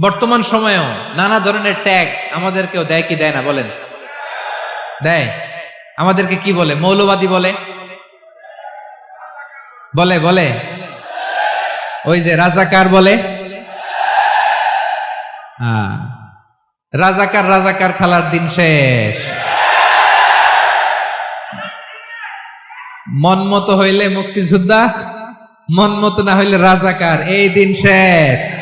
বর্তমান সময়েও নানা ধরনের ট্যাগ আমাদেরকেও দেয় কি দেয় না বলেন? দেয়। আমাদেরকে কি বলে? মৌলবাদী বলে? বলে বলে? ওই যে রাজাকার বলে। রাজাকার রাজাকার খেলার দিন শেষ। মন মতো হইলে মুক্তিযোদ্ধা, মন মতো না হইলে রাজাকার, এই দিন শেষ।